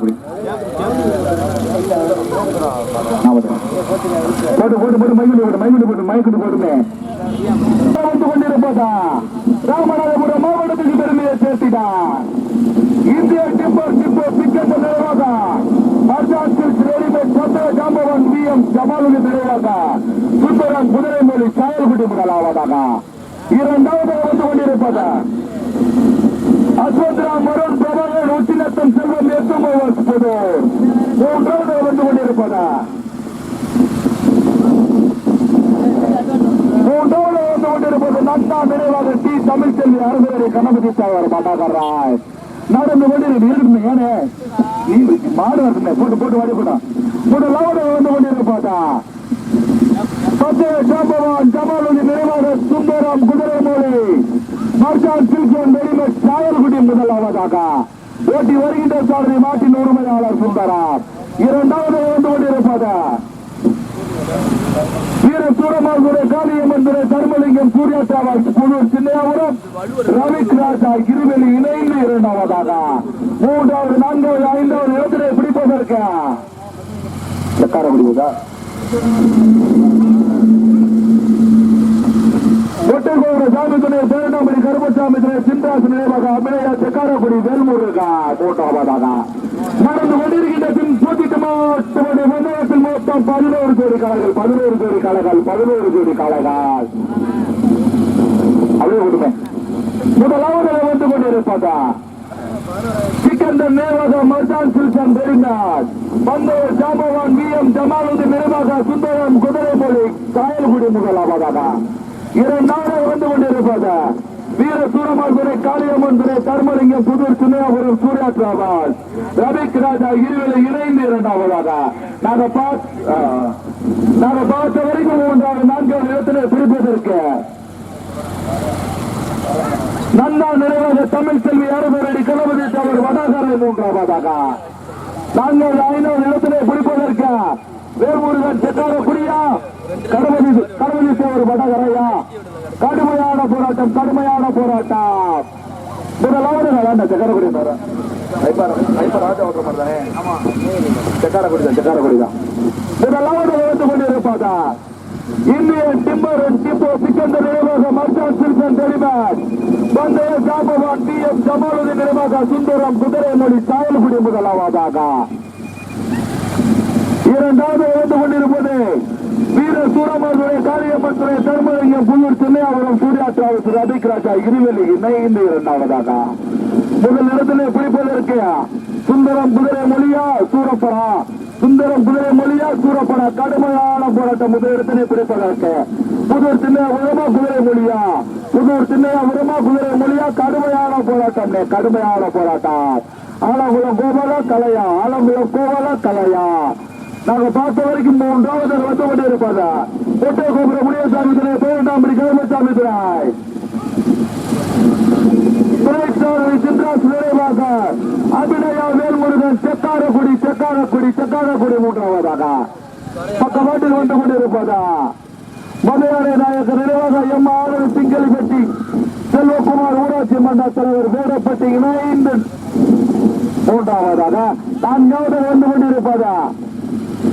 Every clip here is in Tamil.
புடி, போட்டு போட்டு போட்டு மைக்கிட்டு போட்டு மைக்கிட்டு போட்டு மைக்கிட்டு போட்டுமே. வந்து கொண்டிருப்பதா? ராமநாதபுரம் மாவட்டத்துக்கு பெருமையை சேர்த்தினார் இந்திய டிப்பர் டிப்போ பிக்கெட் நிறைவாக மர்ஜான்சில் readymade Chandra Jambavan V M ஜமாலுக்கு நிறைவாக சுந்தரம் குதிரைமொழி சாயல்குடி முதலாவதாக இரண்டாவது வந்து கொண்டிருப்பது? அஸ்வத்ராம் வருண் பிரபாகர் உச்சிநத்தம் செல்வம் எட்டுமோவர் புதூர் மூன்றாவது வந்து கொண்டிருப்பது மூன்றாவது வந்து கொண்டிருப்பது நந்தா நினைவாக டி தமிழ்ச்செல்வி அரசரை கணபதி சாவர் பாட்டாக்காராய் நடந்து கொண்டிருக்கு இருக்கணும் ஏனே நீ மாடு வரணுமே போட்டு போட்டு வாடி போட்டா முதலாவது வந்து கொண்டிருப்பாட்டா சத்திய ஜாம்பவான் ஜமாலுதி நிறைவாக சுந்தரம் குதிரைமொழி மர்ஜான் சில்கோன் ரெடிமேட் சாயல்குடி முதலாவதாக ஓட்டி வருகின்ற சாரதி மாட்டின் உரிமையாளர் சுந்தரம் இரண்டாவது வந்து கொண்டிருப்பது வீர சூரமாகுரை காளியம்மன் துறை தர்மலிங்கம் சூர்யா டிராவல்ஸ் குழு சின்னையாபுரம். ரவிக் ராஜா இருவெளி இணைந்து இரண்டாவதாக. மூன்றாவது நான்காவது ஐந்தாவது இடத்திலே பிடிப்பதற்கு. உட்கார முடியுதா? ஒட்டைகோபுர சாமி பேரணாமணி கருப்பசாமி துணை சின்ராசு நினைவாக அபிநயா செக்காரக்குடி வேல்முருகா மூன்றாவதாக நடந்து கொண்டிருக்கின்ற பின் போட்டிட்டு மாவட்டமுடைய மொத்தம் பதினோரு கோடி காலங்கள் பதினோரு கோடி காலங்கள் பதினோரு கோடி காலங்கள் அப்படியே கொடுப்பேன் முதலாவது வந்து கொண்டிருப்பதா? சிக்கந்தர் நேவாக மர்தான் பந்தவர் ஜாம்பவான் வி எம் நினைவாக சுந்தரம் காயல்குடி முதலாவதாக இரண்டாவது வந்து கொண்டிருப்பது வீர சூரமாதுரை காளியம்மன் துறை தர்மலிங்கம் புதூர் சின்னையாபுரம் சூர்யா டிராவல் ரவிக்கு ராஜா இருவரை இணைந்து இரண்டாவதாக. நாங்க பார்த்த நாங்க பார்த்த வரைக்கும் மூன்றாவது நான்காவது இடத்திலே பிடிப்பதற்கு நன்னா நிறைவாக தமிழ் செல்வி அரசரடி கணபதி தவறு வடாகரை மூன்றாவதாக. நாங்கள் ஐநூறு இடத்திலே பிடிப்பதற்கு வேல்முருகன் செட்டார குடியா கணபதி கணபதி தேவர் வடகரையா போராட்டம் கடுமையான போராட்டம். முதலாவது வேண்டாம் சக்கரக்குடி சக்கரக்குடி தான்? சக்கரக்குடி தான் முதலாவது வந்து கொண்டிருப்பாதா இந்தியன் டிம்பர் டிப்போ சிக்கந்தர் நினைவாக மர்ஜான் சில்சன் டெலிமேட் பந்தய ஜாம்பவான் டி எம் ஜமாலுதீன் நினைவாக சுந்தரம் குதிரைமொழி சாயல்குடி முதலாவதாக இரண்டாவது கொண்டிருப்பது வீர சூரமதுரை காரியம்மன் துறை தர்மலிங்கம் புல்லூர் சென்னையாபுரம் சூர்யா டிராவல்ஸ் ரபிக் ராஜா இருவெளி இணைந்து இரண்டாவதாக. முதல் இடத்திலே பிடிப்பதற்கு சுந்தரம் குதிரை மொழியா சூரப்படா சுந்தரம் குதிரை மொழியா சூரப்படா கடுமையான போராட்டம் முதல் இடத்திலே பிடிப்பதற்கு புதூர் திண்ணையாபுரமா குதிரை மொழியா? புதூர் திண்ணையா உரமா குதிரை மொழியா? கடுமையான போராட்டம் கடுமையான போராட்டம். ஆலங்குளம் கோபல கலையா? ஆலங்குளம் கோபாலா கலையா? நாங்கள் பார்த்த வரைக்கும் மூன்றாவது வந்து கொண்டு இருப்பதா ஒட்டை கோபுர முனியசாமி துறை பேரண்டாம்படி கருமசாமி துறை துறைசாரதி சின்ராஸ் நிறைவாக அபிநயா வேல்முருகன் செக்காரக்குடி செக்காரக்குடி செக்காரக்குடி மூன்றாவதாக. பக்கவாட்டில் வந்து கொண்டிருப்பதா? மதுரை நாயக்கர் நினைவாக எம் ஆளுநர் திங்களிப்பட்டி செல்வகுமார் ஊராட்சி மன்ற தலைவர் வேடப்பட்டி இணைந்து மூன்றாவதாக. நான்காவது வந்து கொண்டிருப்பதா?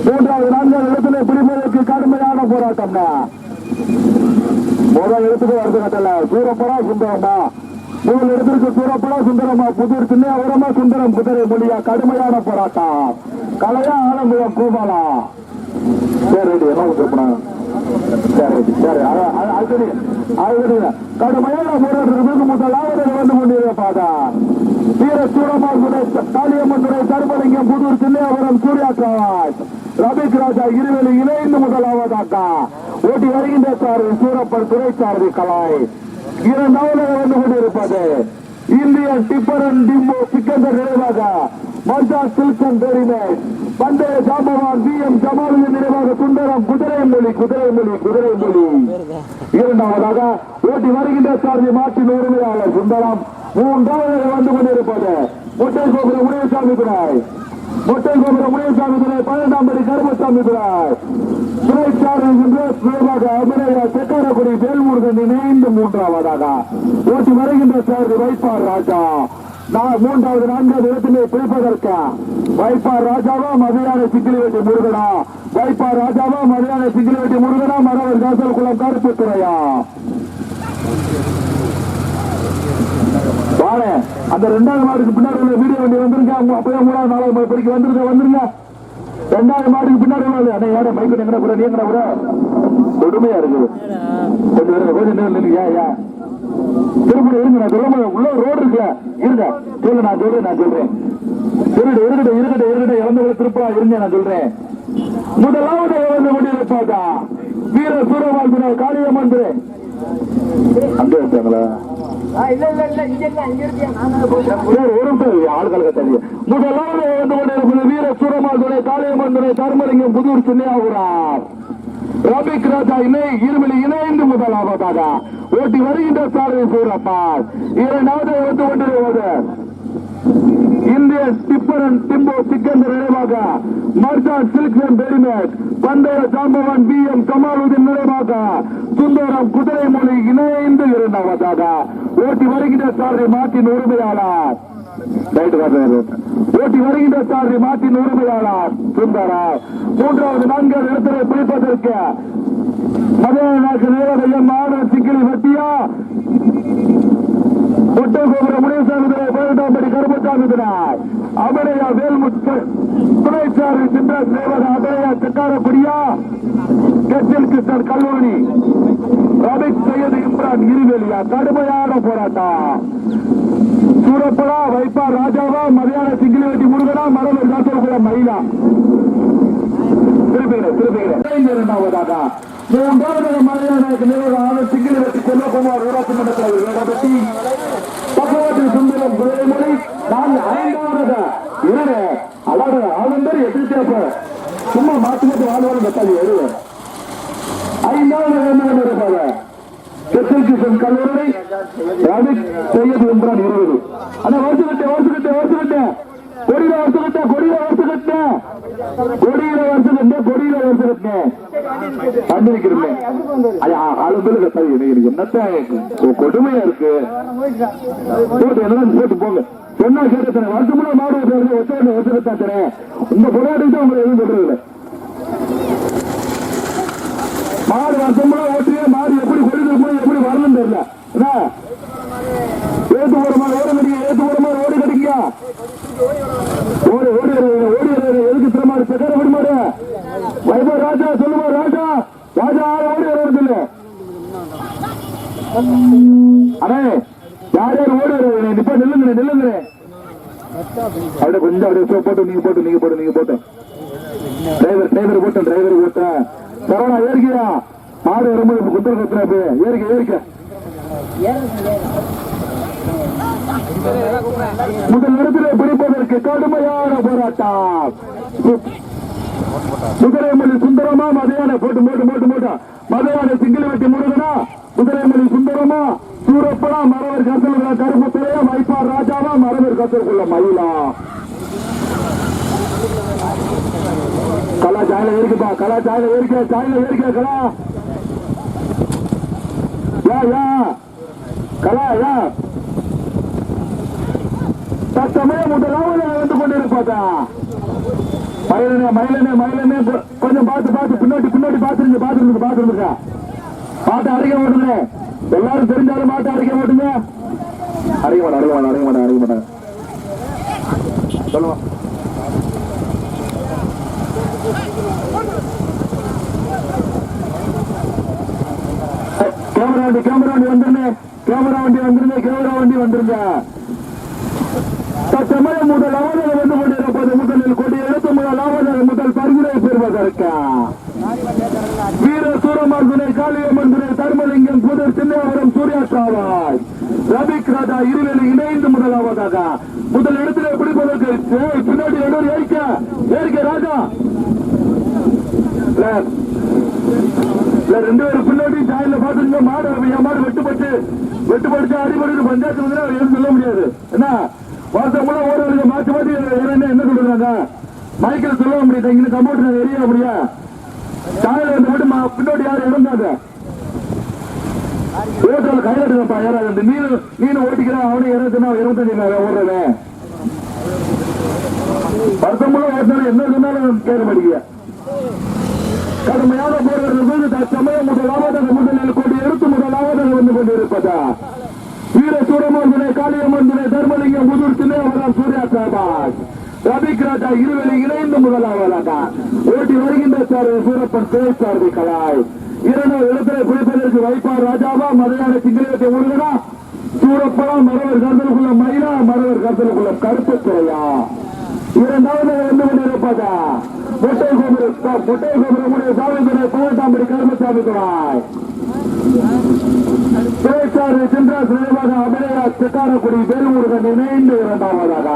மூன்றாவது நான்காவது இடத்துல பிடிப்பதற்கு கடுமையான போராட்டம் முதல் இடத்துக்கு வருது கட்டல. சூரப்படா சுந்தரமா முதல் இடத்திற்கு சூரப்படா சுந்தரமா புதூர் சின்னையாபுரமா சுந்தரம் குதிரை மொழியா கடுமையான போராட்டம். கலையா ஆலங்குளம் கோபாலா. சரி என்ன கொடுப்பணும் சரி சரி கடுமையான போராட்டத்திற்கு முதலாவது வந்து கொண்டிருப்பாதா வீர சூரமாகுடை காளியம்மன் துறை தர்மலிங்கம் புதூர் சின்னையாபுரம் சூர்யா காவாஸ் ரமேஷ் ராஜா இருவெளி இணைந்து முதலாவதாக ஓட்டி வருகின்ற சாரதி சூரப்பன் துறை சாரதி கலாய். இரண்டாவது வந்து கொண்டிருப்பது இந்திய அண்ட் டிம்போ சிக்கந்தர் நிறைவாக மர்ஜா சில்கன் ரெடிமேட் பந்தய ஜாம்பவான் வி எம் ஜமாலுவின் நிறைவாக சுந்தரம் குதிரைமொழி குதிரைமொழி குதிரைமொழி இரண்டாவதாக ஓட்டி வருகின்ற சாரதி மாற்றின் உரிமையாளர் சுந்தரம். மூன்றாவது வந்து கொண்டிருப்பது முட்டை கோபுர முனியசாமி துறை முட்டை கோபுர முனியசாமி துறை பன்னெண்டாம் படி கருமசாமி துறை. துறைச்சாரி செக்காரக்குடி வேல்முருகன் இணைந்து மூன்றாவதாக ஓட்டி வருகின்ற சார் வைப்பார் ராஜா. நான் மூன்றாவது நான்காவது இடத்திலே பிடிப்பதற்கு வைப்பார் ராஜாவா மதியான சிக்கிலி வெட்டி முருகனா? வைப்பார் ராஜாவா மதியான சிக்கிலி வெட்டி முருகனா? மரவர் காசல் குளம் கருப்பு துறையா? வாழ அந்த ரெண்டாவது மாடுக்கு பின்னாடி உள்ள வீடியோ வண்டி வந்துருங்க. அவங்க அப்பவே மூணாவது நாலாவது மாடு படிக்க வந்துருங்க வந்துருங்க. ரெண்டாவது மாடுக்கு பின்னாடி உள்ள அண்ணே ஏட பைக் எங்கடா கூட நீ எங்கடா கூட கொடுமையா இருக்குது. கொஞ்சம் இருங்க கொஞ்சம் நேரம் நில்லுங்க ஏன் ஏன்? திருப்பதி இருங்க நான் சொல்ல முடியும். உள்ள ரோடு இருக்குல்ல இருங்க. சொல்லு நான் சொல்றேன் நான் சொல்றேன். இருக்கட்டும் இருக்கட்டும் இருக்கட்டும் இருக்கட்டும் இறந்தவங்களை திருப்பா இருங்க நான் சொல்றேன். முதலாவது இறந்து கொண்டிருப்பாக்கா வீர சூரவாழ்த்தினர் காளியம்மன் திரு. அங்க இருக்காங்களா? முதலாவது வந்து கொண்டிருப்பது வீர சூரமாதுரை காளியம்மந்துரை தர்மலிங்கம் புதூர் சின்னையாகுறார் ரபிக் ராஜா இணை இருமலி இணைந்து முதலாவதாக ஓட்டி வருகின்ற சாரதி சூரப்பார் இரண்டாவது வந்து கொண்டிருப்பது இந்திய டிப்பர் அண்ட் டிம்போ சிக்கந்தர் நினைவாக மர்ஜான் சில்க்ஸ் அண்ட் ரெடிமேட் பந்தய ஜாம்பவான் பி எம் கமாலுதீன் நினைவாக சுந்தரம் குதிரை மொழி இணைந்து இரண்டாவதாக ஓட்டி வருகின்ற சாரதி மாட்டின் உரிமையாளர். ஓட்டி வருகின்ற சாரதி மாட்டின் உரிமையாளர் சுந்தரா மூன்றாவது நான்காவது இடத்திலே பிடிப்பதற்கு மதுரை நேரடியம் மாணவ சிக்கிலி வட்டியா ஒட்டகோபுர முனேசாமிதுரை பதினெட்டாம்படி கருப்பசாமிதுராய் அமரையா வேல்முத்து துணைச்சாரி சித்ரா சேவக அபரையா சக்காரக்குடியா கெட்டில் கிருஷ்ணன் கல்லூரி ரபிக் சையது இம்ரான் இருவெளியா கடுமையான போராட்டம் சூரப்படா வைப்பா ராஜாவா மதியான சிங்கிலிவெட்டி முருகனா மரபு காத்தோகுல மயிலா திருப்பிகிறேன் திருப்பிகிறேன் இரண்டாவதாக மூன்றாவது மலையான நிறுவன சிங்கிலி வெட்டி செல்வகுமார் ஊராட்சி மன்ற தலைவர் வேடப்பட்டி பக்கவாட்டில் சுந்தரம் துரைமொழி நான் ஐந்தாவது இரண்டு அதாவது ஆளுந்தர் எட்டு தேப்ப சும்மா மாற்றி மாற்றி வாழ்வாரு பத்தாது எழுது ஐந்தாவது இரண்டாவது இருப்பாங்க ஸ்பெஷல் கிஷன் கல்லூரி ரவிக் சையத் இம்ரான் இருபது. அண்ணா வருஷம் கட்டேன் வருஷம் கட்டேன் வருஷம் கட்டேன் கொடியில வருஷம் கட்டேன் கொடியில வருஷம் கட்டேன் கொடியில வருஷத்துக்கு கொடியில வருஷத்துக்கு கட்டேன் தண்ணி வைக்கிறேன் ஐயா ஆளுந்தர் கத்தாது எனக்கு என்னத்த கொடுமையா இருக்கு. போட்டு என்ன போட்டு போங்க. சொன்னா கேட்டு வருஷம் முன்னாடி மாடு ஓட்டுறது ஒத்த வருஷம் கட்டாச்சனே இந்த போராட்டத்தை உங்களை எதுவும் சொல்றது மாடு வருஷமுள்ள ஓட்டியே மாடு எப்படி கொடிதல் போய் எப்படி வரணும் தெரியல என்ன ஏத்து போற மாதிரி ஓட கடிங்க ஏத்து போற மாதிரி ஓடி கடிங்க ஓடி ஓடி வருவீங்க, ஓடி வருவீங்க. எதுக்கு இத்தனை மாடு சக்கர விட மாடு வைபவ் ராஜா சொல்லுமா ராஜா ராஜா ஆள் ஓடி வருவது இல்ல அண்ணே யார் யார் ஓடி வருவீங்க நிப்பா நில்லுங்க நில்லுங்க அப்படியே அப்படியே சோ போட்டு நீங்க போட்டு நீங்க போட்டு நீங்க போட்டு. டிரைவர் டிரைவர் டிரைவர் சரவணா மாடு குத்தல் ஏறிக்க ஏறிக்க. முதல் இடத்திலே பிடிப்பதற்கு கடுமையான போராட்டம். குதிரைமொழி சுந்தரமா மதையான போட்டு போட்டு போட்டு போட்டு. மதையான சிங்கிள் வெட்டி முருகனா குதிரைமொழி சுந்தரமா சூரப்படா மரவர் கத்தலுக்குள்ள கருப்பு துறையா வைப்பார் ராஜாவா மரவர் கத்தலுக்குள்ள மயிலா. கலா சாயில இருக்குப்பா கலா சாயில இருக்க சாயில இருக்க கலா. யா யா. கலா யா. தற்சமயம் முதலாவது வந்து கொண்டிருப்பாக்கா மயிலனே மயிலனே மயிலனே. கொஞ்சம் பார்த்து பார்த்து பின்னாடி பின்னாடி பார்த்துருங்க பார்த்துருங்க பார்த்துருங்க. பாட்டு அடிக்க மாட்டேங்க. எல்லாரும் தெரிஞ்சாலும் மாட்டை அடிக்க மாட்டுங்க. அடிக்க மாட்டேன் அடிக்க மாட்டேன் அடிக்க மாட்டேன் அடிக்க மாட்டேன். சொல்லுவோம் கேமரா வண்டி கேமரா வண்டி வந்துருந்தே. கேமரா வண்டி வந்துருந்தே கேமரா வண்டி வந்துருங்க தற்சமயம் முதலாவது வந்து கொண்டிருப்பது முதலில் கொண்டு எழுத்து முதல் முதலாவது முதல் பரிந்துரை பெறுவதற்கு. வீர சூரமர்துனை காளியம்மன் துணை தர்மலிங்கம் புதர் சின்னவரம் சூர்யா சாவாய். ரபிக் ராஜா இருவேலி இணைந்து முதலாவதாக முதல் இடத்திலே பிடிப்பதற்கு பின்னாடி எடுத்து ஏற்க ஏற்க ராஜா. ரெண்டு பேரும் பின்னாடி சாயில பாத்துருங்க மாடு என் மாடு வெட்டுப்பட்டு வெட்டுப்பட்டு அடிபட்டு பஞ்சாயத்து வந்து அவர் எதுவும் சொல்ல முடியாது. என்ன? வருஷம் கூட ஓடுறது மாற்றி மாற்றி என்ன என்ன சொல்றாங்க? மைக்கில் சொல்ல முடியாது. இங்க கம்ப்யூட்டர் எரிய முடியா? சாயில வந்து மட்டும் பின்னாடி யாரும் இறந்தாங்க ஓட்டல் கையிலப்பா யாராவது இந்த மீன் மீன் ஓட்டிக்கிறான் அவனே இருபத்தி இருபத்தஞ்சு ஓடுறவன் வருஷமுள்ள ஓட்டினாலும் என்ன சொன்னாலும் கேட்க மாட்டேங்க கடுமையான போராட்டத்தில் தற்சமயம் முதலாவதாக முதலில் கொண்டு எடுத்து முதலாவதாக வந்து கொண்டிருப்பதா? வீர சூரமோகனை காளியமோந்தனை தர்மலிங்கம் புதூர் அவரால் சூர்யா சாபாஸ் ரபிக் ராஜா இருவரை இணைந்து முதலாவதாக ஓட்டி வருகின்ற சார் சூரப்பன் சிறை சாரதி கலாய். இரண்டாவது இடத்திலே குடிப்பதற்கு வைப்பார் ராஜாவா மலையாள சிங்களத்தை முருகனா. சூரப்பனம் மரவர் கருத்தலுக்குள்ள மயிலா மரவர் கருத்தலுக்குள்ள கருப்பு துறையா இரண்டாவது வந்து கொண்டிருப்பதா? முட்டை கோபுரம் முட்டை கோபுரமுடைய சாமி துறை பதினெட்டாம்படி கருமசாமி துறாய் பேச்சாறு சென்றாஸ் நினைவாக அபிநயா செக்காரக்குடி வேலுமுருகன் இணைந்து இரண்டாவதாக.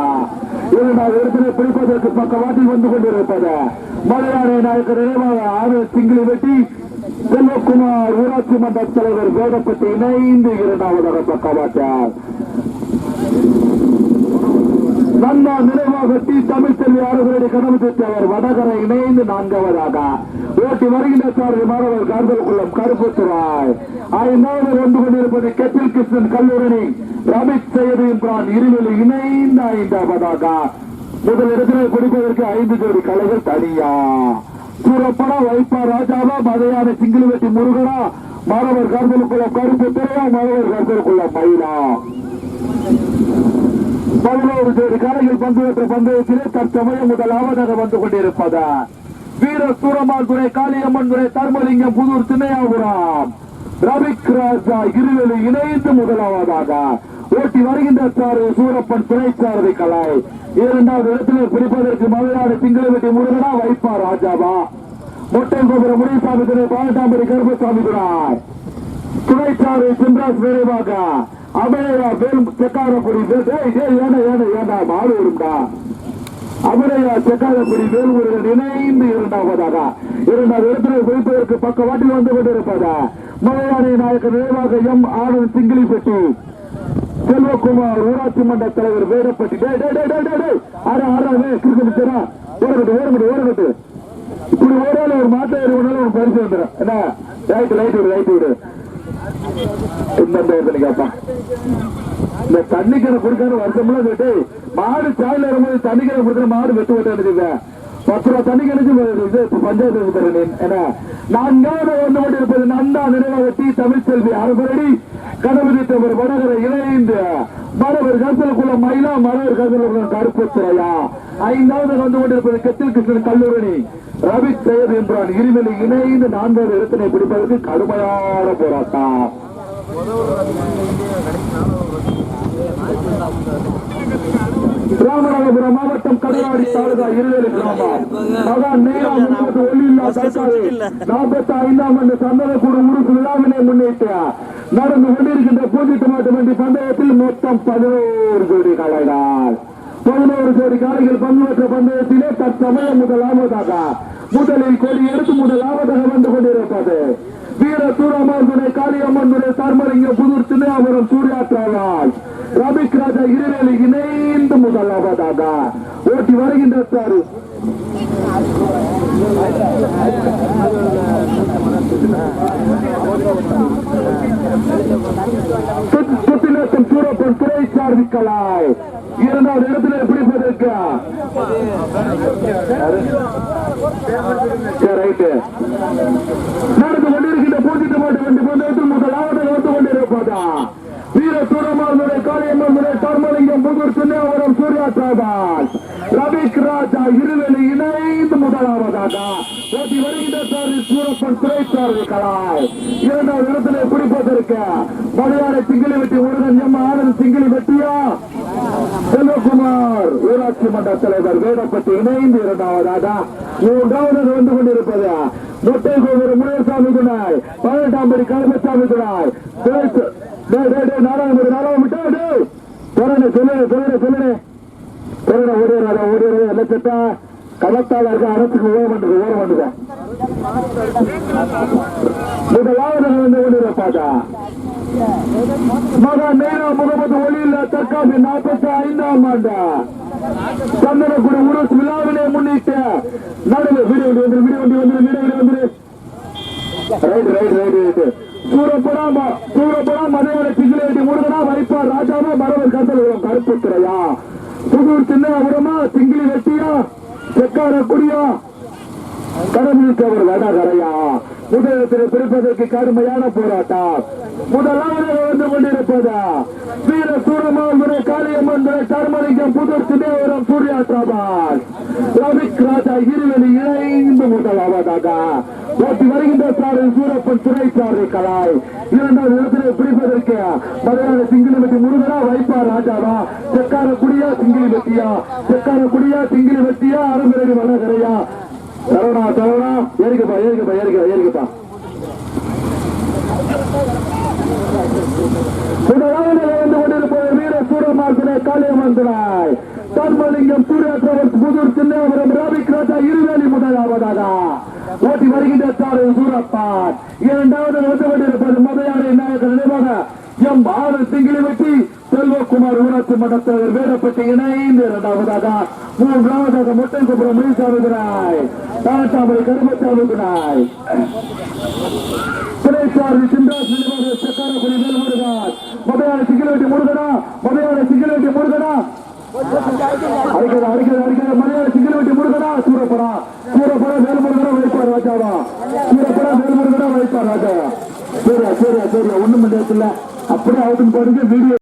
இரண்டாவது இடத்திலே பிடிப்பதற்கு பக்கவாட்டில் வந்து கொண்டிருப்பது. மலையாள நாயக்கர் நினைவாக ஆறு சிங்கிளி வெட்டி செல்வகுமார் ஊராட்சி மன்ற தலைவர் வேதப்பட்டு இணைந்து இரண்டாவதாக பக்கவாட்டார். நன்னா நினைவாக டி தமிழ்ச்செல்வி அரசரடி கனவு திட்டவர் வடகரை இணைந்து நான்காவதாக ஓட்டி வருகின்ற சாரதி மாணவர் கார்தல் குளம் கருப்புத்துறாய் ஐந்தாவது வந்து கொண்டிருப்பது கெட்டில் கிருஷ்ணன் கல்லூரணி. ரமேஷ் சையது இம்ரான் இருவெளி இணைந்து ஐந்தாவதாக முதல் இடத்திலே குடிப்பதற்கு ஐந்து ஜோடி கலைகள் தனியா. சூரப்படா வைப்பா ராஜாவா மதையான சிங்கிள்வெட்டி முருகனா. மாணவர் கருதலுக்குள்ள கருப்பு துறையா மாணவர் கருதலுக்குள்ள மயிலா. பல்வேறு ஜோடி காலையில் பங்கு பெற்ற பந்தயத்திலே தற்சமயம் முதலாவதாக வந்து கொண்டிருப்பதா? வீர சூரமால் துறை காளியம்மன் துறை தர்மலிங்கம் புதூர் திண்ணையாபுரம். ரவிக் ராஜா இருவெளி இணைந்து முதலாவதாக ஓட்டி வருகின்ற சாரு சூரப்பன் துணை சாரதி கலை. இரண்டாவது இடத்திலே பிடிப்பதற்கு மலையாடு திங்களவெட்டி முருகனா வைப்பா ராஜாவா. மொட்டை முனிசாமி துறை பாலசாமி கருப்பசாமி துணை துணைச்சாரு சிம்ராஜ் விரைவாக. அபரையா வேல் செக்காரக்குடி ஏன ஏன ஏண்டா மாடு வரும்டா. அபரையா செக்காரக்குடி வேல்முருகன் இணைந்து இரண்டாவதாக இரண்டாவது இடத்துல வைப்பதற்கு பக்கவாட்டில் வந்து கொண்டிருப்பதா. மலையாளி நாயக்கர் நினைவாக எம். ஆனந்த் சிங்கிலிப்பட்டி. செல்வகுமார் ஊராட்சி மன்ற தலைவர் வேடப்பட்டி. டே டே டே டே கிரிக்கெட் ஓரகட்டு ஓரகட்டு ஓரகட்டு இப்படி ஓடால ஒரு மாட்டை ஒரு பரிசு வந்துடும். என்ன? ரைட் லைட் விடு லைட் விடு. இந்த கேப்பா இந்த தண்ணி கொடுக்காத வருஷம்லாம் கேட்டு மாடு சாயில் வரும்போது தண்ணி கிணறு கொடுக்குற மாடு வெட்டு வெட்ட எடுக்குது பத்து ரூபா தண்ணி கிணச்சு இது பஞ்சாயத்து தரேன் நீ. என்ன? நான்காவது வந்து கொண்டிருப்பது நந்தா நினைவாக டி தமிழ்ச்செல்வி அரசரடி கணபதி தவர் வடகரை இணைந்து மரவர் கருத்தலுக்குள்ள மயிலா மரவர் கருத்தலுக்குள்ள கருப்பு ஐந்தாவது வந்து கொண்டிருப்பது கெத்தில் கிருஷ்ணன் கல்லூரணி. ரவி சையத் என்றான் இருவெளி இணைந்து நான்காவது இடத்தினை பிடிப்பதற்கு கடுமையான போராட்டம். ராமநாதபுரம் மாவட்டம் கடலாடி தாலுகா இருவேலி கிராமம். மகான் நேரா முன்னூற்று ஒளியில்லா தற்காது நாற்பத்தி ஐந்தாம் ஆண்டு சந்தனக்கூடு உறுப்பு விழாவினை முன்னிட்டு நடந்து கொண்டிருக்கின்ற பூஜை மாட்டு வண்டி பந்தயத்தில் மொத்தம் பதினோரு கோடி காளைகள் பதினோரு கோடி காளைகள் பங்கு பந்தயத்திலே தற்சமயம் முதலாவதாக முதலில் கொடி எடுத்து முதலாவதாக வந்து கொண்டிருப்பது. வீர சூரமான் காளியம்மனுடைய காளியம்மன் தர்மலிங்க புதூர் திண்ணையாபுரம் சூர்யா ரபிக் ராஜா இருவேலி இணைந்து முதலாவதாக ஓட்டி வருகின்ற சார். மற்றும் சூரப்பன் துறை சார்பிக்கலாய் இரண்டாவது இடத்துல எப்படி சரி, நடந்து கொண்டிருக்கின்ற பூஜித்த மாட்டு வண்டி பந்தயத்தில் முதலாவது வந்து கொண்டிருப்பதா வீர சூரமானுடைய காளியம்மனுடைய தர்மலிங்கம் புதூர் சின்னையாவரம் சூர்யா டிராவல் ரவிக் ராஜா இருவெளி இணைந்து முதலாவதாக ஓட்டி வருகின்ற சாரி சூரப்பன் துறைசாரதி கலாய் இரண்டாவது இடத்திலே பிடிப்பதற்கு மலையாள சிங்கிளி வெட்டி முருகன் எம் ஆனந்த் சிங்கிளி வெட்டியா? செல்வகுமார் ஊராட்சி மன்ற தலைவர் வேடப்பட்டு இணைந்து இரண்டாவதாக மூன்றாவது வந்து கொண்டிருப்பது முட்டை கோபுரம் முனியசாமி துணாய் பதினெட்டாம் படி கருமசாமி துணாய் நாராயணபுரி நாராயணமிட்டா சொல்லுங்க சொல்லுங்க சொல்லுங்க. சொல்லுங்க சொல்லுங்க ஓடிடுறாங்க ஓடிடுறது எல்லாம் செட்டா கலத்தால ஓர பண்ணுது ஓர பண்ணுது முதலாவது வந்து கொண்டிருப்பாட்டா மகன் நேரா முகமது ஒளியில்ல தற்காப்பு நாற்பத்தி ஐந்தாம் ஆண்டு. சந்தனக்குடி உருஸ் விழாவினை முன்னிட்டு வீடியோ வண்டி வந்துரு வீடு வண்டி வந்து வீடியோ வண்டி வந்து. Right right right right Surapuram Surapuram மதையோட சிங்கிலேடி முருகனா வைப்பார் ராஜாவா மரவர் கந்தல் கருப்புத்துறையா திரையா புதூர் சின்னபுரமா சிங்கிலி வெட்டியா செக்கார குடியா கடமைத்தவர் வடகரையா? முதலத்தில் பிடிப்பதற்கு கடுமையான போராட்டம். முதலாவது வந்து கொண்டிருப்பது? வீர சூரமாந்துரை காளியம்மன் தர்மலிங்கம் கர்மலிங்கம் புதூர் சின்னவரம் சூர்யாத்ராபால் ரவிக் ராஜா இருவெளி இணைந்து முதலாவதாக ஓட்டி வருகின்ற சூரப்பன் துணை கலாய். இரண்டாவது இடத்திலே பிடிப்பதற்கு மலையாள சிங்கிலிபட்டி முருகனா வைப்பார் ராஜாவா. செக்கார குடியா சிங்கிலிபட்டியா செக்கார குடியா சிங்கிலிபட்டியா வெட்டியா அரங்கரடி வடகரையா சரவணா சரவணா ஏறிக்கப்பா ஏறிக்கப்பா ஏறிக்க ஏறிக்கப்பா. முதலாவது வந்து கொண்டிருப்பது வீர சூரமார்த்தனை காளியமந்தனாய் சண்மலிங்கம் சூர்யா டிராவல்ஸ் புதூர் சின்னவரம் ராபிக் ராஜா இருவேலி முதலாவதாக ஓட்டி வருகின்ற சாரு சூரப்பான் இரண்டாவது வந்து கொண்டிருப்பது மதையானை நாயகர் நினைவாக எம் ஆறு திங்கிலி வெட்டி செல்வகுமார் ஊராட்சி மன்ற தலைவர் வேடப்பட்டு இணைந்து இரண்டாவதாக மூன்றாவதாக முட்டைக்குப்புறம் முனிசாமிதுராய் தாட்டாமரை கருமசாமிதுராய் துணைசாரதி சிந்தாஸ் நினைவாக சக்காரக்குடி மேல்முருகான் மதையான சிங்கிலவெட்டி முருகனா? மதையான சிங்கிலவெட்டி முருகனா? அடிக்கிற அடிக்கிற அடிக்கிற மலையாள சிங்கிலவெட்டி முருகனா சூரப்படா. சூரப்படா மேல்முருகனா வைப்பார் ராஜாவா? சூரப்படா மேல்முருகனா வைப்பார் ராஜாவா சரியா சரியா சரியா. ஒண்ணும் இல்ல அப்படியே அவுட்டுன்னு போடுங்க வீடியோ